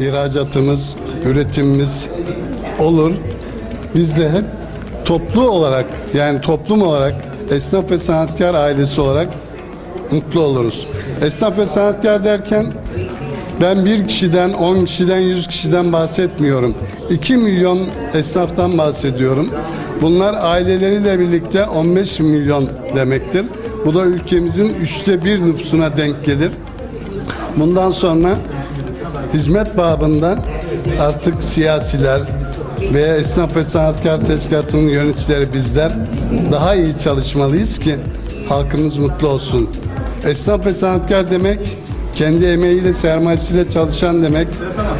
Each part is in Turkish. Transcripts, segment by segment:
ihracatımız, üretimimiz olur. Biz de hep toplu olarak yani toplum olarak esnaf ve sanatkar ailesi olarak mutlu oluruz. Esnaf ve sanatkar derken ben bir kişiden, 10 kişiden, 100 kişiden bahsetmiyorum. 2 milyon esnaftan bahsediyorum. Bunlar aileleriyle birlikte 15 milyon demektir. Bu da ülkemizin üçte bir nüfusuna denk gelir. Bundan sonra hizmet babında artık siyasiler veya esnaf ve sanatkar teşkilatının yöneticileri bizler daha iyi çalışmalıyız ki halkımız mutlu olsun. Esnaf ve sanatkar demek kendi emeğiyle sermayesiyle çalışan demek,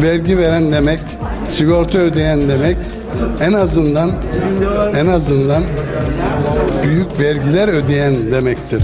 vergi veren demek, sigorta ödeyen demek. En azından en azından büyük vergiler ödeyen demektir.